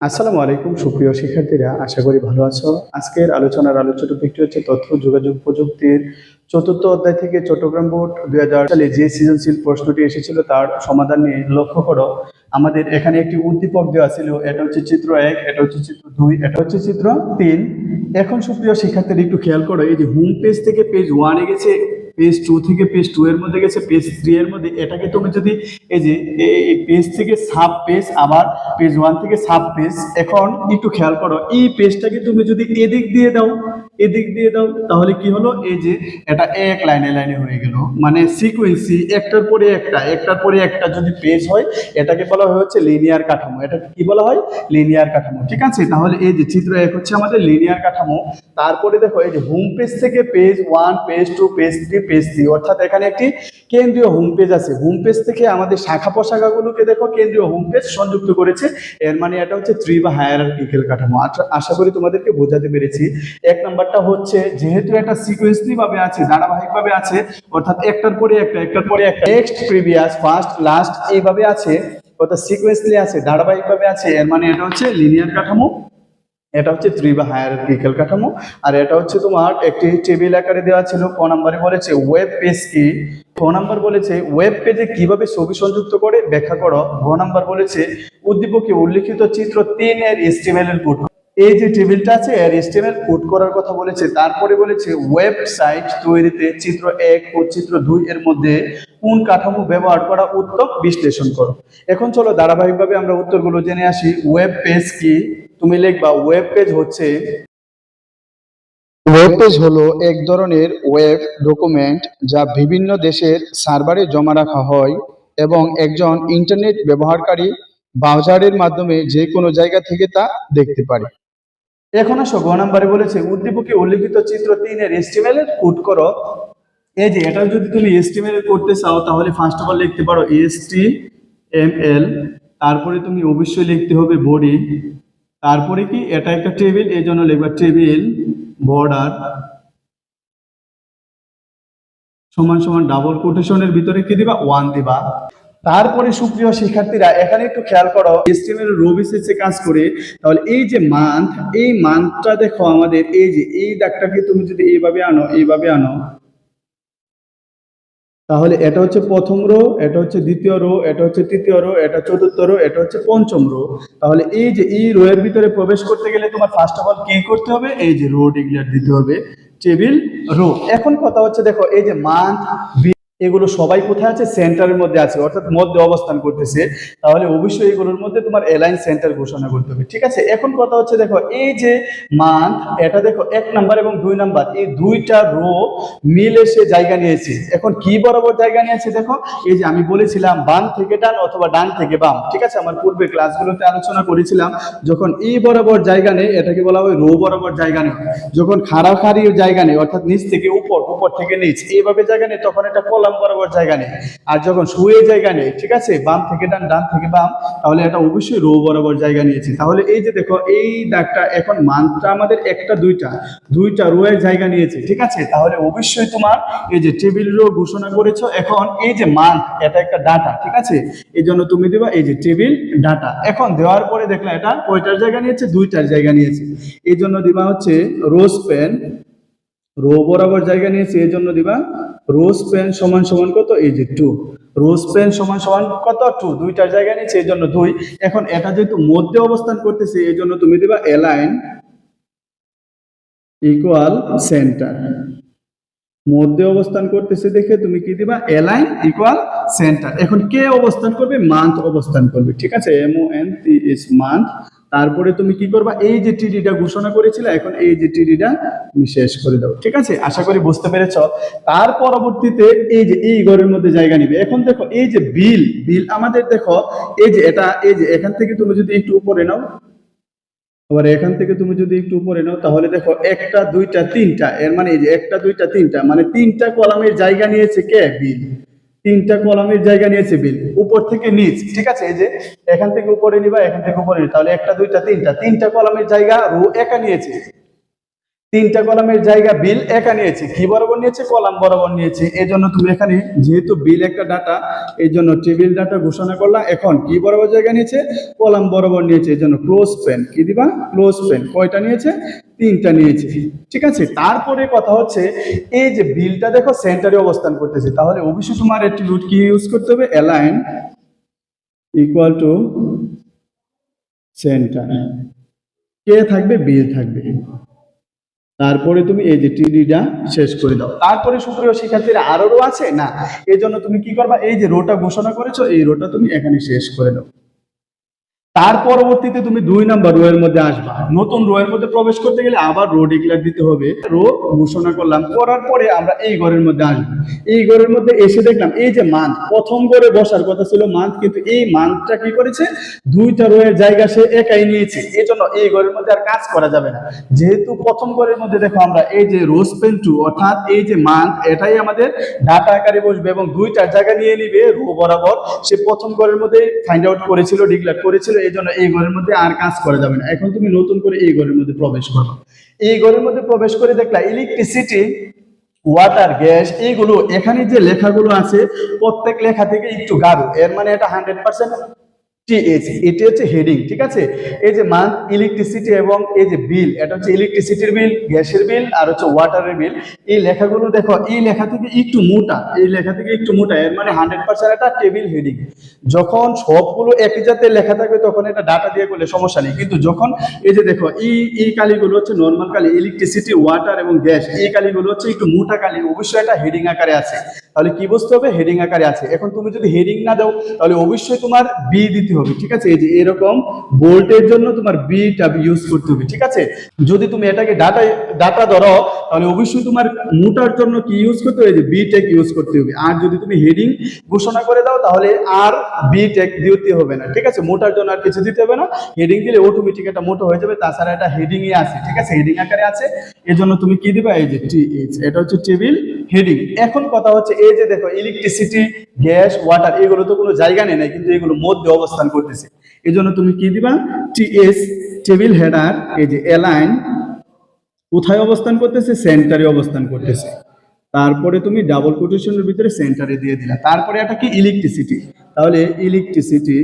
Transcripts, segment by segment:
আসসালামু আলাইকুম, সুপ্রিয় শিক্ষার্থীরা। আশা করি ভালো আছো। আজকের আলোচনার আলোচ্য টপিকটি হচ্ছে তথ্য, যোগাযোগ প্রযুক্তির চতুর্থ অধ্যায় থেকে চট্টগ্রাম বোর্ড দুই হাজার সালে যে সৃজনশীল প্রশ্নটি এসেছিল তার সমাধান নিয়ে লক্ষ্য করো। আমাদের এখানে একটি উদ্দীপক দেওয়া ছিল, এটা হচ্ছে চিত্র এক, এটা হচ্ছে চিত্র দুই, এটা হচ্ছে চিত্র তিন। এখন সুপ্রিয় শিক্ষার্থীরা একটু খেয়াল করো, এই যে হোম পেজ থেকে পেজ ওয়ানে গেছে পেজ টু থেকে পেজ টু এর মধ্যে গেছে পেজ থ্রি এর মধ্যে। এটাকে তুমি যদি এই যে, এই পেজ থেকে সাব পেজ আবার পেজ ওয়ান থেকে সাব পেজ এখন একটু খেয়াল করো, এই পেজটাকে তুমি যদি এদিক দিয়ে দাও এদিক দিয়ে দাও, তাহলে কি হলো? এই যে এটা এক লাইনে লাইনে হয়ে গেল। মানে সিকোয়েন্সি একটার পরে একটা, একটার পরে একটা যদি পেজ হয়, এটাকে বলা হচ্ছে লিনিয়ার কাঠামো। এটা কি বলা হয়? লিনিয়ার কাঠামো। ঠিক আছে? তাহলে এই যে চিত্র এক হচ্ছে আমাদের লিনিয়ার কাঠামো। তারপরে দেখো, এই যে হোম পেজ থেকে page one page two page three page three অর্থাৎ এখানে একটি কেন্দ্রীয় হোম পেজ আছে। হোম পেজ থেকে আমাদের শাখা প্রশাখাগুলোকে দেখো, কেন্দ্রীয় হোম পেজ সংযুক্ত করেছে। এর মানে এটা হচ্ছে থ্রি বা হায়ারার্কিক্যাল কাঠামো। আচ্ছা- আশা করি তোমাদেরকে বোঝাতে পেরেছি। এক নাম্বারটা হচ্ছে, যেহেতু এটা সিকোয়েন্সলি ভাবে আছে ধারাবাহিক ভাবে আছে, অর্থাৎ একটার পরে একটা, একটার পরে একটা নেক্সট প্রিভিয়াস ফার্স্ট লাস্ট এইভাবে আছে, অর্থাৎ সিকোয়েন্সলি আছে ধারাবাহিক ভাবে আছে, এর মানে এটা হচ্ছে লিনিয়ার কাঠামো, এটা হচ্ছে থ্রি বা হায়ারার্কিক্যাল কাঠামো, আর এটা হচ্ছে তোমার একটি টেবিল আকারে দেওয়া ছিল, ক নাম্বারে বলেছে ওয়েব পেজ কি খ নাম্বার বলেছে ওয়েব পেজে কীভাবে ছবি সংযুক্ত করে, ব্যাখ্যা করো ঘ নাম্বার বলেছে উদ্দীপকে উল্লিখিত চিত্র তিন এর এস্টিমেল এর কোড এই যে টেবিলটা আছে এর এস্টিমেল কোড করার কথা বলেছে। তারপরে বলেছে ওয়েবসাইট তৈরিতে চিত্র এক ও চিত্র দুই এর মধ্যে কোন কাঠামো ব্যবহার করা উত্তম বিশ্লেষণ করো। এখন চলো ধারাবাহিকভাবে আমরা উত্তরগুলো জেনে আসি। ওয়েব পেজ কি? তুমি লিখবা ওয়েব পেজ হচ্ছে ওয়েব পেজ হলো এক ধরনের ওয়েব ডকুমেন্ট যা বিভিন্ন দেশের সার্ভারে জমা রাখা হয় এবং একজন ইন্টারনেট ব্যবহারকারী ব্রাউজারের মাধ্যমে যে কোনো জায়গা থেকে তা দেখতে পারে। এখন আসো, গ নাম্বারে বলেছে, উদ্দীপকে উল্লিখিত চিত্র এস্টিমেল এর কোড করো। এই যে, এটা যদি তুমি এস্টিমেল করতে চাও, তাহলে ফার্স্ট অফ অল লিখতে পারো এসটি এম এল, তারপরে তুমি অবশ্যই লিখতে হবে বডি, তারপরে কি, এটা একটা টেবিল, এই জন্য লিখবা টেবিল, বর্ডার, সমান সমান ডাবল কোটেশনের ভিতরে কি দিবা? ওয়ান দিবা। তারপরে সুপ্রিয় শিক্ষার্থীরা, এখানে একটু খেয়াল করো এস্টিমেল রবিসিসে কাজ করে, তাহলে এই যে মান্থ এই মান্থটা দেখো আমাদের, এই যে এই দাগটাকে তুমি যদি এইভাবে আনো এইভাবে আনো, তাহলে এটা হচ্ছে প্রথম রো এটা হচ্ছে দ্বিতীয় রো এটা হচ্ছে তৃতীয় রো এটা চতুর্থ রো এটা হচ্ছে পঞ্চম রো তাহলে এই যে এই রো এর ভিতরে প্রবেশ করতে গেলে তোমার ফার্স্ট অফ অল কি করতে হবে? এই যে রো ডিক্লেয়ার দিতে হবে টেবিল রো এখন কথা হচ্ছে দেখো, এই যে মান্থ এগুলো সবাই কোথায় আছে? সেন্টারের মধ্যে আছে, অর্থাৎ মধ্যে অবস্থান করতেছে। তাহলে অবশ্যই এগুলোর মধ্যে তোমার অ্যালাইন সেন্টার ঘোষণা করতে হবে, ঠিক আছে? এখন কথা হচ্ছে, দেখো, এই যে মান্থ এটা দেখো, এক নাম্বার এবং দুই নাম্বার এই দুইটা রো মিলে সে জায়গা নিয়েছে। এখন কি বরাবর জায়গা নিয়েছে, দেখো? এই যে আমি বলেছিলাম, বাম থেকে ডান অথবা ডান থেকে বাম, ঠিক আছে? আমার পূর্বে ক্লাসগুলোতে আলোচনা করেছিলাম, যখন এই বরাবর জায়গা নেই, এটাকে বলা হয় রো বরাবর জায়গা নেই। যখন খাড়াখাড়ি জায়গা নেই, অর্থাৎ নিচ থেকে উপর উপর থেকে নিচ, এইভাবে জায়গা নেই, তখন এটা কলাম বরাবর জায়গা নেই। আর যখন শুয়ে জায়গা নেই, ঠিক আছে? বাম থেকে ডান ডান থেকে বাম, তাহলে এটা অবশ্যই রো বরাবর জায়গা নিয়েছে। তাহলে এই যে দেখো, এই দাগটা, এখন মানটা আমাদের একটা, দুইটা দুইটা রো এর জায়গা নিয়েছে, ঠিক আছে? তাহলে অবশ্যই তোমার এই যে টেবিল রো ঘোষণা করেছ, এখন এই যে মান, এটা একটা ডাটা, ঠিক আছে? এই জন্য তুমি দিবা এই যে টেবিল ডাটা। এখন দেওয়ার পরে দেখলে এটা কয়টার জায়গা নিয়েছে? দুইটার জায়গা নিয়েছে। এই জন্য দিবা হচ্ছে রোজ পেন রো বরাবর জায়গা নিয়েছে এই জন্য দিবা। রোজ পেন সমান সমান কত? এই যে টু রোজ পেন সমান সমান কত? টু দুইটার জায়গা নিয়েছে এই জন্য দুই। এখন এটা যেহেতু মধ্যে অবস্থান করতেছে এই জন্য তুমি দিবা এলাইন ইকুয়াল সেন্টার মধ্যে অবস্থান করতেছে দেখে তুমি কি দিবা? এলাইন ইকুয়াল সেন্টার এখন কে অবস্থান করবে? মান্থ অবস্থান করবে, ঠিক আছে? M O N T is month তারপরে তুমি কি করবা? এই যে টিডিটা ঘোষণা করেছিলে, এখন এই যে টিডিটা তুমি শেষ করে দাও। ঠিক আছে? আশা করি বুঝতে পেরেছ। তার পরবর্তীতে এই যে এই ঘরের মধ্যে জায়গা নিবে। এখন দেখো, এই যে বিল বিল আমাদের দেখো, এই যে এটা, এই যে এখান থেকে তুমি যদি একটু উপরে নাও, আবার এখান থেকে তুমি যদি একটু উপরে নাও, তাহলে দেখো একটা, দুইটা, তিনটা, এর মানে এই যে একটা, দুইটা, তিনটা মানে তিনটা কলামের জায়গা নিয়েছে কে? বিল। তিনটা কলামের জায়গা নিয়েছে বিল। উপর থেকে নিচ। ঠিক আছে? এই যে এখান থেকে উপরে নিবা, এখান থেকে উপরে তাহলে একটা, দুইটা, তিনটা তিনটা কলামের জায়গা রো একা নিয়েছে। তিনটা কলামের জায়গা বিল একা নিয়েছে। কি বরাবর নিয়েছে, কলাম বরাবর নিয়েছে। এই জন্য তুমি এখানে যেহেতু বিল একটা ডাটা, এই জন্য টেবিল ডাটা ঘোষণা করলাম। এখন কি বরাবর জায়গা নিয়েছে, কলাম বরাবর নিয়েছে, এই জন্য ক্লোজ পেন। কি দিবা? Close pen. কয়টা নিয়েছে? তিনটা নিয়েছে। ঠিক আছে? তারপরে কথা হচ্ছে, এই যে বিলটা দেখো সেন্টারে অবস্থান করতেছে। তাহলে অবশ্যই তোমার অ্যাট্রিবিউট কি ইউজ করতে হবে? Align equal to centre. কে থাকবে? বিল থাকবে। তারপরে তুমি এই যে টিডিটা শেষ করে দাও। তারপরে সুপ্রিয় শিক্ষার্থীরা আরও আছে? না। এই জন্য তুমি কি করবা? এই যে রোটা ঘোষণা করেছ, এই রোটা তুমি এখানে শেষ করে দাও। তার পরবর্তীতে তুমি দুই নাম্বার রো এর মধ্যে আসবা। নতুন রো এর মধ্যে প্রবেশ করতে গেলে আবার রো ডিক্লেয়ার দিতে হবে। রো ঘোষণা করলাম, করার পরে আমরা এই ঘরের মধ্যে আসব। এই ঘরের মধ্যে এসে দেখলাম, এই যে মান্থ প্রথম ঘরে বসার কথা ছিল মান্থ কিন্তু এই মান্থটা কি করেছে? দুইটা রো এর জায়গা সে একাই নিয়েছে। এই জন্য এই ঘরের মধ্যে আর কাজ করা যাবে না। যেহেতু প্রথম ঘরের মধ্যে দেখো আমরা এই যে রোজ পেন টু অর্থাৎ এই যে মান্থ এটাই আমাদের ডাটা আকারে বসবে এবং দুইটার জায়গা নিয়ে নিবে রো বরাবর। সে প্রথম ঘরের মধ্যে ফাইন্ড আউট করেছিল ডিক্লেয়ার করেছিল এই জন্য এই ঘরের মধ্যে আর কাজ করা যাবে না। এখন তুমি নতুন করে এই ঘরের মধ্যে প্রবেশ করো। এই ঘরের মধ্যে প্রবেশ করে দেখলা ইলেকট্রিসিটি ওয়াটার গ্যাস এইগুলো এখানে যে লেখাগুলো আছে, প্রত্যেক লেখা থেকে একটু গাঢ়। এর মানে এটা হান্ড্রেড পার্সেন্ট টিএইচ এটি হচ্ছে হেডিং ঠিক আছে? এই যে মান্থ ইলেকট্রিসিটি এবং এই যে বিল এটা হচ্ছে ইলেকট্রিসিটির বিল গ্যাসের বিল আর হচ্ছে ওয়াটারের বিল এই লেখাগুলো দেখো, এই লেখা থেকে একটু মোটা, এই লেখা থেকে একটু মোটা, এর মানে হান্ড্রেড পার্সেন্ট এটা টেবিল হেডিং যখন সবগুলো একই জাতের লেখা থাকবে, তখন এটা ডাটা দিয়ে করলে সমস্যা নেই। কিন্তু যখন, এই যে দেখো, এই এই কালিগুলো হচ্ছে নর্মাল কালি ইলেকট্রিসিটি ওয়াটার এবং গ্যাস এই কালিগুলো হচ্ছে একটু মোটা কালি, অবশ্যই এটা হেডিং আকারে আছে। তাহলে কি বুঝতে হবে? হেডিং আকারে আছে। এখন তুমি যদি হেডিং না দাও, তাহলে অবশ্যই তোমার বি দিতে হবে, ঠিক আছে? এই যে এরকম বোল্টের জন্য তোমার বিটা ইউজ করতে হবে, ঠিক আছে? যদি তুমি এটাকে ডাটা ডাটা ধরো, তাহলে অবশ্যই তোমার মোটার জন্য কি ইউজ করতে হবে? যে বি ইউজ করতে হবে। আর যদি তুমি হেডিং ঘোষণা করে দাও, তাহলে আর বি দিতে হবে না, ঠিক আছে? মোটার জন্য আর কিছু দিতে হবে না। হেডিং দিলে অটোমেটিক এটা মোটো হয়ে যাবে, তাছাড়া এটা হেডিং এ আছে, ঠিক আছে? হেডিং আকারে আছে। এজন্য তুমি কি দিবা? এই যে টি এইচ এটা হচ্ছে টেবিল হেডিং এখন কথা হচ্ছে, এই যে দেখো ইলেকট্রিসিটি গ্যাস ওয়াটার এগুলো তো কোনো জায়গা নেই নাই, কিন্তু এগুলো মধ্যে অবস্থান করতেছে। এই জন্য তুমি কি দিবা? টিএস টেবিল হেডার এই যে এলাইন কোথায় অবস্থান করতেছে? সেন্টারে অবস্থান করতেছে। তারপরে তুমি ডাবল কোটেশনের ভিতরে সেন্টারে দিয়ে দিলা। তারপরে এটা কি? ইলেকট্রিসিটি তাহলে ইলেকট্রিসিটি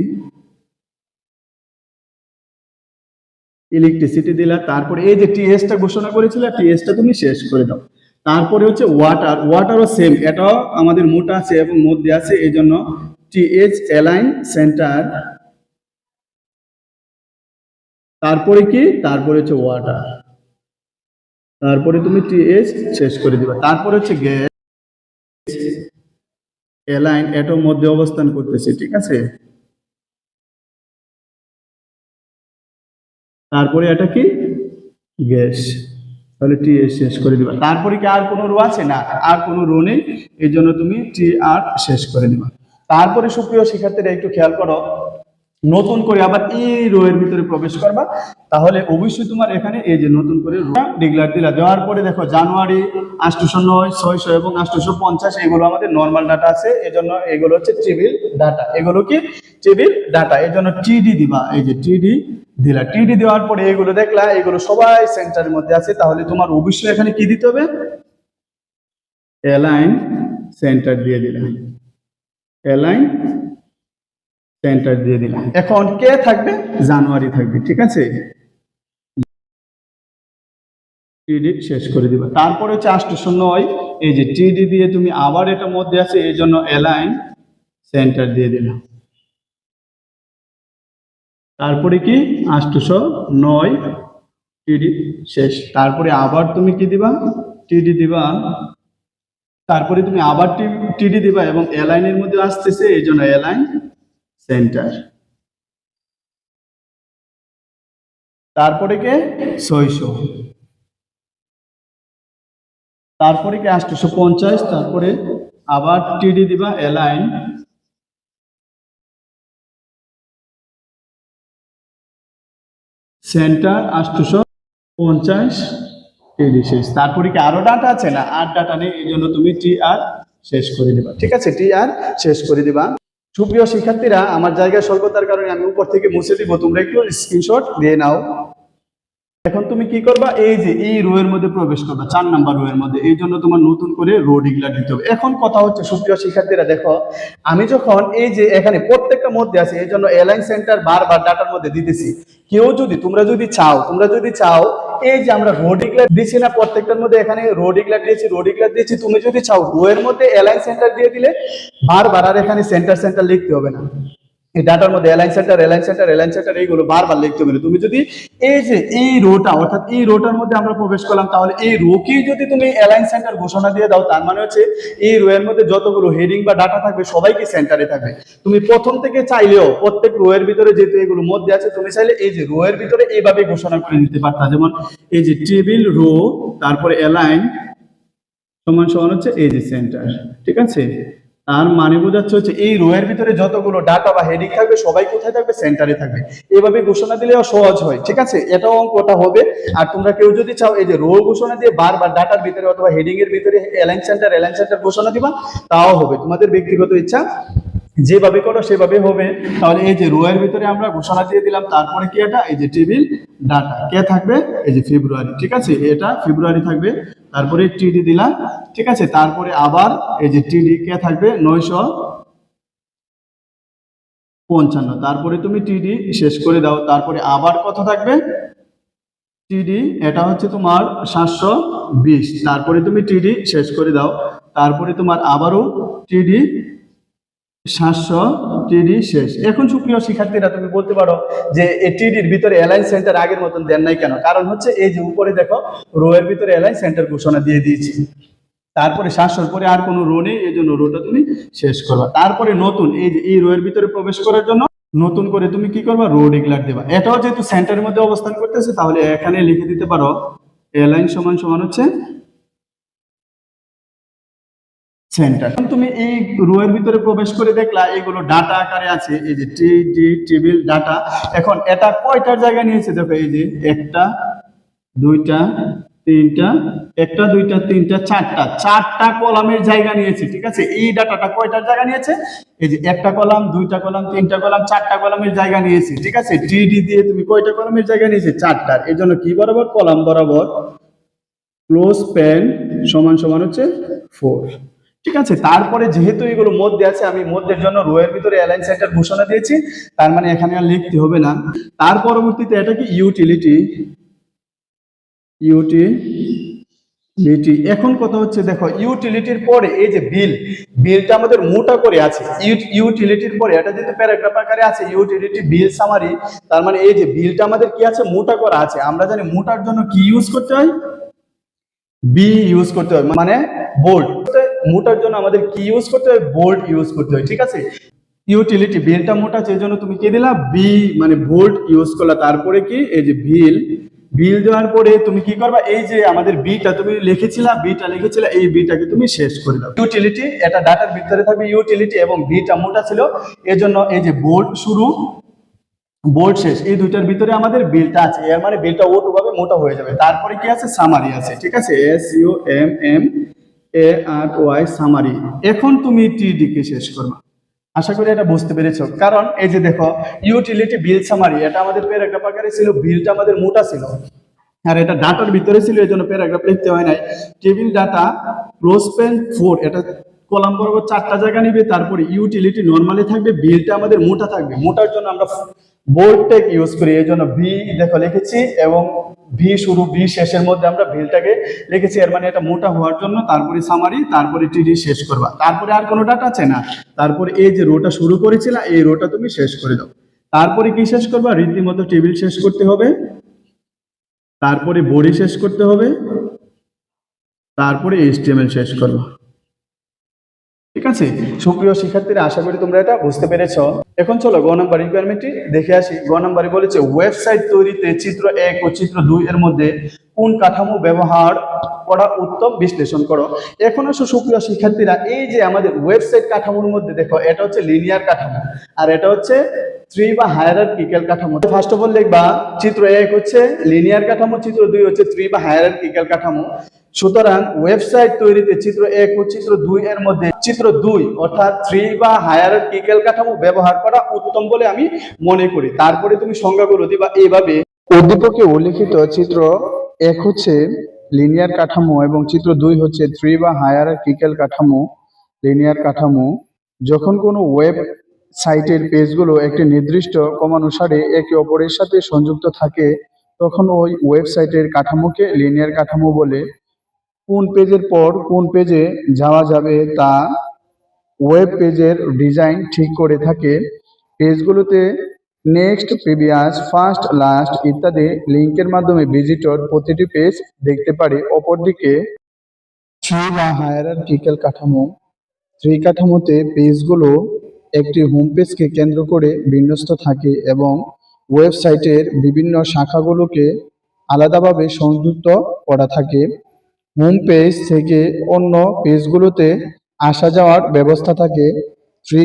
ইলেকট্রিসিটি দিলা। তারপরে এই যে টিএসটা ঘোষণা করেছিল টিএসটা তুমি শেষ করে দাও। তারপরে হচ্ছে ওয়াটার ওয়াটারও সেম এটাও আমাদের মোটা আছে এবং মধ্যে আছে। এই জন্য টিএইচ অ্যালাইন সেন্টার তারপরে কি? তারপরে হচ্ছে ওয়াটার তারপরে তুমি টিএস শেষ করে দিবা। তারপরে হচ্ছে গ্যাস অ্যালাইন এটার মধ্যে অবস্থান করতেছে, ঠিক আছে? তারপরে এটা কি? গ্যাস তাহলে টি এস শেষ করে দিবা। তারপরে কি আর কোনো রো আছে? না, আর কোনো রো নেই। এই জন্য তুমি টি আর শেষ করে দিবা। তারপরে সুপ্রিয় শিক্ষার্থীরা একটু খেয়াল করো নতুন করে আবার এই রো এর ভিতরে প্রবেশ করবা। তাহলে অবশ্যই তোমার এখানে এই যে নতুন করে রো ডিক্লার দিলা। দেওয়ার পরে দেখো জানুয়ারি আটশোশো নয়, ছয়শো এবং আটশোশো পঞ্চাশ, এগুলো আমাদের নর্মাল ডাটা আছে। এজন্য এগুলো হচ্ছে টেবিল ডাটা এগুলো কি? টেবিল ডাটা এই জন্য টিডি দিবা। এই যে টিডি দিলা। টিডি দেওয়ার পরে এগুলো দেখলা, এগুলো সবাই সেন্টারের মধ্যে আছে। তাহলে তোমার অবশ্যই এখানে কি দিতে হবে? অ্যালাইন সেন্টার দিয়ে দিলাম অ্যালাইন সেন্টার দিয়ে দিলাম। এখন কে থাকবে? জানুয়ারি থাকবে ঠিক আছে? টিডি শেষ করে দিবা। তারপরে হচ্ছে আষ্টশো নয়। এই যে টিডি দিয়ে তুমি আবার এটা মধ্যে আছে এই জন্য অ্যালাইন সেন্টার দিয়ে দিলাম। তারপরে কি? আষ্টশো নয় টিডি শেষ। তারপরে আবার তুমি কি দিবা? টিডি দিবা। তারপরে তুমি আবার টিডি দিবা এবং অ্যালাইনের মধ্যে আসতেছে এই জন্য অ্যালাইন সেন্টার। তারপরে কে? ছয়শো। তারপরে কি? আটশোশো পঞ্চাশ। তারপরে আবার টিডি দিবা অ্যালাইন সেন্টার, আটশোশো পঞ্চাশ। টিডি শেষ। তারপরে কি আরও ডাটা আছে না? আর ডাটা নেই, এই জন্য তুমি টি আর শেষ করে দিবা। ঠিক আছে? টি আর শেষ করে দিবা। সুপ্রিয় শিক্ষার্থীরা, আমার জায়গায় স্বল্পতার কারণে আমি উপর থেকে মুছে দিব। তোমরা একটু স্ক্রিনশট দিয়ে নাও। এখন তুমি কি করবা? এই যে এই রো এর মধ্যে প্রবেশ করবা, চার নাম্বার রো এর মধ্যে। এই জন্য তোমার নতুন করে রো ডিগলা দিতে হবে। এখন কথা হচ্ছে, সুপ্রিয় শিক্ষার্থীরা, দেখো, আমি যখন এই যে এখানে প্রত্যেকটা মধ্যে আছে, এই জন্য এলাইন সেন্টার বারবার ডাটার মধ্যে দিতেছি। কেউ যদি, তোমরা যদি চাও, তোমরা যদি চাও, এই যে আমরা রো ডিগলা দিচ্ছি না, প্রত্যেকটার মধ্যে এখানে রো ডিগলা দিয়েছি রো ডিগলা দিয়েছি, তুমি যদি চাও রো এর মধ্যে এলাইন সেন্টার দিয়ে দিলে, বারবার আর এখানে সেন্টার সেন্টার লিখতে হবে না। এই ডাটার মধ্যে align centre align centre align centre এইগুলো বারবার লিখতে হবে। তুমি যদি এই যে এই রোটা অর্থাৎ এই রোটার মধ্যে আমরা প্রবেশ করলাম, তাহলে এই রোকেই যদি তুমি এলাইন সেন্টার ঘোষণা দিয়ে দাও, তার মানে হচ্ছে এই রো এর মধ্যে যতগুলো হেডিং বা ডাটা থাকবে, সবাইকে সেন্টারে থাকবে। তুমি প্রথম থেকে চাইলেও প্রত্যেক রো এর ভিতরে যেহেতু এগুলো মধ্যে আছে, তুমি চাইলে এই যে রো এর ভিতরে এইভাবে ঘোষণা করে দিতে পারতা যেমন এই যে টেবিল রো তারপরে এলাইন সমান সমান হচ্ছে এই যে সেন্টার ঠিক আছে? তার মানে বোঝাচ্ছে হচ্ছে এই রো এর ভিতরে যতগুলো ডাটা বা হেডিং থাকবে, সবাই কোথায় থাকবে? সেন্টারে থাকবে। এভাবে ঘোষণা দিলেও সহজ হয়, ঠিক আছে? এটাও অঙ্কটা হবে। আর তোমরা কেউ যদি চাও এই যে রো ঘোষণা দিয়ে বারবার ডাটার ভিতরে অথবা হেডিং এর ভিতরে এলাইন সেন্টার এলাইন সেন্টার ঘোষণা দিবা, তাও হবে। তোমাদের ব্যক্তিগত ইচ্ছা, যেভাবে করো সেভাবে হবে। তাহলে এই যে রো এর ভিতরে আমরা ঘোষণা দিয়ে দিলাম, তারপরে কি এটা? এই যে টেবিল ডাটা কে থাকবে? এই যে ফেব্রুয়ারি ঠিক আছে? এটা ফেব্রুয়ারি থাকবে। তারপরে টিডি দিলাম, ঠিক আছে? তারপরে আবার এই যে টিডি কে থাকবে নয়শো পঞ্চান্ন। তারপরে তুমি টিডি শেষ করে দাও। তারপরে আবার কত থাকবে? টিডি এটা হচ্ছে তোমার সাতশো বিশ। তারপরে তুমি টিডি শেষ করে দাও। তারপরে তোমার আবারও টিডি সাতশো টিডি শেষ। এখন সুপ্রিয় শিক্ষার্থীরা, তুমি বলতে পারো যে এই টিডির ভিতরে অ্যালাইন সেন্টার আগের মতন দেন নাই কেন? কারণ হচ্ছে এই যে উপরে দেখো রো এর ভিতরে অ্যালাইন সেন্টার ঘোষণা দিয়ে দিয়েছি। তারপরে সাতশোর পরে আর কোনো রো নেই, এই জন্য রোটা তুমি শেষ করবা। তারপরে নতুন, এই যে এই রো এর ভিতরে প্রবেশ করার জন্য নতুন করে তুমি কি করবা? রো ডিক্লার দেবা। এটাও যেহেতু সেন্টারের মধ্যে অবস্থান করতেছে, তাহলে এখানে লিখে দিতে পারো এলাইন সমান সমান হচ্ছে সেন্টার তুমি এই রো এর ভিতরে প্রবেশ করে দেখলা এগুলো ডাটা আকারে আছে, এই যে টি ডি টেবিল ডাটা এখন এটা কয়টার জায়গা নিয়েছে? দেখো এই যে একটা, দুইটা, তিনটা, একটা, দুইটা, তিনটা, চারটা। চারটা কলামের জায়গা নিয়েছে, ঠিক আছে? এই ডাটাটা কয়টার জায়গা নিয়েছে? এই যে একটা কলাম, দুইটা কলাম, তিনটা কলাম, চারটা কলামের জায়গা নিয়েছে, ঠিক আছে? টিডি দিয়ে তুমি কয়টা কলামের জায়গা নিয়েছে? চারটার। এই জন্য কি বরাবর? কলাম বরাবর। ক্লোজ প্যান সমান সমান হচ্ছে ফোর ঠিক আছে? তারপরে যেহেতু এগুলো মধ্যে আছে, আমি মধ্যের জন্য রো এর ভিতরে অ্যালাইন সেন্টার ঘোষণা দিয়েছি। তার মানে এখানে আর লিখতে হবে না। তার পরবর্তীতে এটা কি? ইউটিলিটি ইউটিলিটি এখন কথা হচ্ছে, দেখো ইউটিলিটির পরে এই যে বিল বিলটা আমাদের মোটা করে আছে। ইউটিলিটির পরে, এটা যেহেতু প্যারাগ্রাফ আকারে আছে ইউটিলিটি বিল সামারি তার মানে এই যে বিলটা আমাদের কি আছে? মোটা করা আছে। আমরা জানি মোটার জন্য কি ইউজ করতে হয়? বি ইউজ করতে হয়। মানে বোল্ড মোটার জন্য আমাদের কি ইউজ করতে হয়? বোল্ড ইউজ করতে হয়, ঠিক আছে? ইউটিলিটি বিলটা মোটা, সেই জন্য তুমি কি দিলা? বি মানে বোল্ড ইউজ করলা। তারপরে কি? এই যে বিল বিল দেওয়ার পরে তুমি কি করবা? এই যে আমাদের বিটা তুমি লিখেছিলা বিটা লিখেছিলা, এই বিটাকে তুমি শেষ করে দাও। ইউটিলিটি এটা ডাটার ভিতরে থাকবে ইউটিলিটি এবং বিটা মোটা ছিল। এজন্য এই যে বোর্ড শুরু বোর্ড শেষ, এই দুইটার ভিতরে আমাদের বিলটা আছে। এর মানে বিলটা ওটুভাবে মোটা হয়ে যাবে। তারপরে কি আছে? সামারি আছে, ঠিক আছে? S U M M A R Y summary এখন তুমি টিডি কে শেষ করবা। আশা করি এটা বুঝতে পেরেছ। কারণ এই যে দেখো ইউটিলিটি বিল সামারি এটা আমাদের প্যারাগ্রাফ আকারে ছিল, বিলটা আমাদের মোটা ছিল। আর এটা ডাটার ভিতরে ছিল, এই জন্য প্যারাগ্রাফ লিখতে হয় নাই। Table data close pen four, এটা কলাম বরাবর চারটা জায়গা নিবে, তারপরে ইউটিলিটি নর্মালি থাকবে, বিলটা আমাদের মোটা থাকবে। মোটার জন্য আমরা বোল্ড টেক ইউজ করি, এই জন্য ভি দেখো লিখেছি এবং ভি শুরু ভি শেষের মধ্যে আমরা ভিলটাকে লিখেছি। এর মানে এটা মোটা হওয়ার জন্য তারপরে সামারি তারপরে টিডি শেষ করবা। তারপরে আর কোনো ডাটা আছে না? তারপরে এই যে রোটা শুরু করেছিল, এই রোটা তুমি শেষ করে দাও। তারপরে কি শেষ করবা? রীতিমতো টেবিল শেষ করতে হবে। তারপরে বডি শেষ করতে হবে। তারপরে এইচটিএমএল শেষ করবা। ঠিক আছে? সুপ্রিয় শিক্ষার্থীরা, আশা করি তোমরা এটা বুঝতে পেরেছ। এখন চলো, গ নাম্বার রিকোয়ারমেন্টটি দেখে আসি। গ নাম্বারে বলেছে ওয়েবসাইট তৈরিতে চিত্র এক ও চিত্র দুই এর মধ্যে কোন কাঠামো ব্যবহার করা উত্তম বিশ্লেষণ করো। এখন আসো সুপ্রিয় শিক্ষার্থীরা, এই যে আমাদের ওয়েবসাইট কাঠামোর মধ্যে দেখো, এটা হচ্ছে লিনিয়ার কাঠামো, আর এটা হচ্ছে থ্রি বা হায়ার হায়ারার্কিক্যাল কাঠামো ফার্স্ট অফ অল লিখবা চিত্র এক হচ্ছে লিনিয়ার কাঠামো, চিত্র দুই হচ্ছে থ্রি বা হায়ার হায়ারার্কিক্যাল কাঠামো। সুতরাং ওয়েবসাইট তৈরিতে চিত্র এক ও চিত্র দুই এর মধ্যে চিত্র দুই অর্থাৎ থ্রি বা হায়ারার্কিক্যাল কাঠামো ব্যবহার করা উত্তম বলে আমি মনে করি। তারপরে তুমি সংজ্ঞাগুলো দিবা এইভাবে। উদ্দীপকে উল্লিখিত চিত্র এক হচ্ছে লিনিয়ার কাঠামো এবং চিত্র দুই হচ্ছে থ্রি বা হায়ারার্কিক্যাল কাঠামো লিনিয়ার কাঠামো। যখন কোনো ওয়েব সাইটের পেজগুলো একটি নির্দিষ্ট ক্রমানুসারে একে অপরের সাথে সংযুক্ত থাকে, তখন ওই ওয়েবসাইটের কাঠামোকে লিনিয়ার কাঠামো বলে। কোন পেজের পর কোন পেজে যাওয়া যাবে তা ওয়েব পেজের ডিজাইন ঠিক করে থাকে। পেজগুলোতে নেক্সট প্রিভিয়াস ফার্স্ট লাস্ট ইত্যাদি লিঙ্কের মাধ্যমে ভিজিটর প্রতিটি পেজ দেখতে পারে। অপরদিকে থ্রি বা হায়ারার্কিক্যাল কাঠামো। থ্রি কাঠামোতে পেজগুলো একটি হোম পেজকে কেন্দ্র করে বিন্যস্ত থাকে এবং ওয়েবসাইটের বিভিন্ন শাখাগুলোকে আলাদাভাবে সংযুক্ত করা থাকে। হোম পেজ থেকে অন্য পেজগুলোতে আসা যাওয়ার ব্যবস্থা থাকে।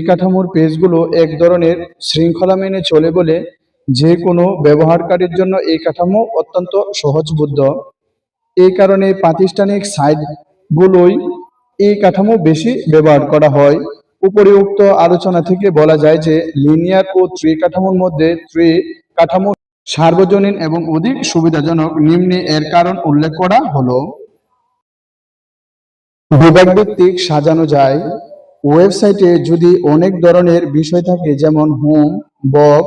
কাঠামোর পেজগুলো এক ধরনের শৃঙ্খলা মেনে চলে বলে যে কোনো ব্যবহারকারীর জন্য এই কাঠামো অত্যন্ত সহজবুদ্ধ। এই কারণে প্রাতিষ্ঠানিক সাইটগুলোই এই কাঠামো বেশি ব্যবহার করা হয়। উপরিউক্ত আলোচনা থেকে বলা যায় যে, লিনিয়ার ও থ্রি কাঠামোর মধ্যে থ্রি কাঠামো সার্বজনীন এবং অধিক সুবিধাজনক নিম্নে এর কারণ উল্লেখ করা হলো। বিভাগ ভিত্তিক সাজানো যায়। ওয়েবসাইটে যদি অনেক ধরনের বিষয় থাকে, যেমন হোম, বক,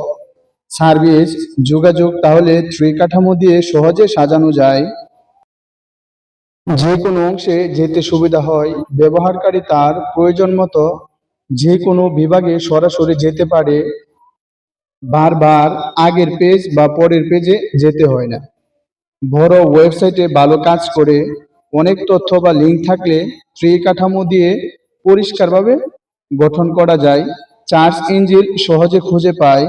সার্ভিস, যোগাযোগ, তাহলে থ্রি কাঠামো দিয়ে সহজে সাজানো যায়। যে কোনো অংশে যেতে সুবিধা হয়। ব্যবহারকারী তার প্রয়োজন মতো যে কোনো বিভাগে সরাসরি যেতে পারে। বারবার আগের পেজ বা পরের পেজে যেতে হয় না। বড় ওয়েবসাইটে ভালো কাজ করে অনেক তথ্য বা লিঙ্ক থাকলে থ্রি কাঠামো দিয়ে পরিষ্কারভাবে গঠন করা যায়। চার্চ ইঞ্জিন সহজে খুঁজে পায়।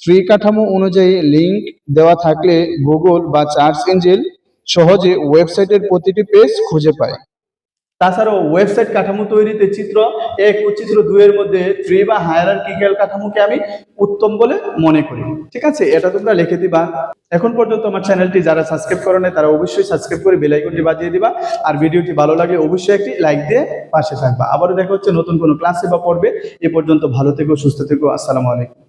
থ্রি কাঠামো অনুযায়ী লিঙ্ক দেওয়া থাকলে গুগল বা চার্জ ইঞ্জিন সহজে ওয়েবসাইটের প্রতিটি পেজ খুঁজে পায়। তাছাড়াও ওয়েবসাইট কাঠামো তৈরিতে চিত্র, এক ও চিত্র দুইয়ের মধ্যে থ্রি বা হায়ার হায়ারার্কিক্যাল কাঠামোকে আমি উত্তম বলে মনে করি। ঠিক আছে? এটা তোমরা লিখে দিবা। এখন পর্যন্ত আমার চ্যানেলটি যারা সাবস্ক্রাইব করে নাই, তারা অবশ্যই সাবস্ক্রাইব করে বেল আইকনটি বাজিয়ে দিবা। আর ভিডিওটি ভালো লাগে অবশ্যই একটি লাইক দিয়ে পাশে থাকবা। আবারও দেখা হচ্ছে নতুন কোনো ক্লাসে বা পর্বে। এ পর্যন্ত ভালো থেকো, সুস্থ থেকো। আসসালামু আলাইকুম।